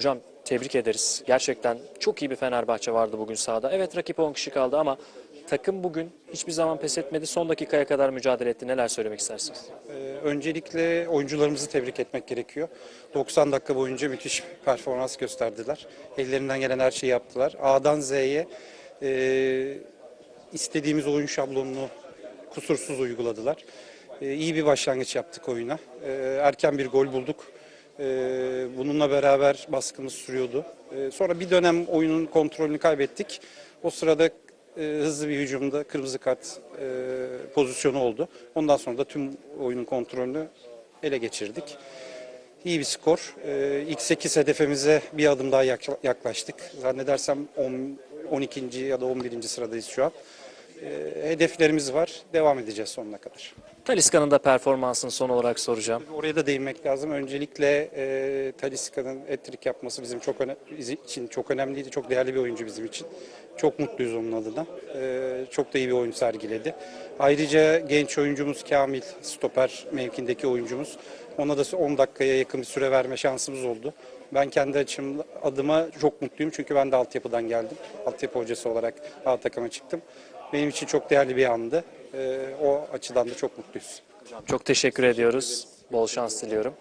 Hocam tebrik ederiz. Gerçekten çok iyi bir Fenerbahçe vardı bugün sahada. Evet rakip 10 kişi kaldı ama takım bugün hiçbir zaman pes etmedi. Son dakikaya kadar mücadele etti. Neler söylemek istersiniz? Ee, Öncelikle oyuncularımızı tebrik etmek gerekiyor. 90 dakika boyunca müthiş performans gösterdiler. Ellerinden gelen her şeyi yaptılar. A'dan Z'ye e, istediğimiz oyun şablonunu kusursuz uyguladılar. E, iyi bir başlangıç yaptık oyuna. E, erken bir gol bulduk. E, bununla beraber baskımız sürüyordu. E, sonra bir dönem oyunun kontrolünü kaybettik. O sırada e, hızlı bir hücumda kırmızı kart e, pozisyonu oldu. Ondan sonra da tüm oyunun kontrolünü ele geçirdik. İyi bir skor. E, ilk 8 hedefimize bir adım daha yakla- yaklaştık. Zannedersem 10, 12. ya da 11. sıradayız şu an. E, hedeflerimiz var. Devam edeceğiz sonuna kadar. Talisca'nın da performansını son olarak soracağım. Oraya da değinmek lazım. Öncelikle e, Talisca'nın etrik yapması bizim çok bizim için çok önemliydi. Çok değerli bir oyuncu bizim için. Çok mutluyuz onun adına. E, çok da iyi bir oyun sergiledi. Ayrıca genç oyuncumuz Kamil, stoper mevkindeki oyuncumuz. Ona da 10 dakikaya yakın bir süre verme şansımız oldu. Ben kendi açım adıma çok mutluyum çünkü ben de altyapıdan geldim. Altyapı hocası olarak A takıma çıktım. Benim için çok değerli bir andı. E, o açıdan da çok mutluyuz. Çok teşekkür ediyoruz. Bol şans diliyorum.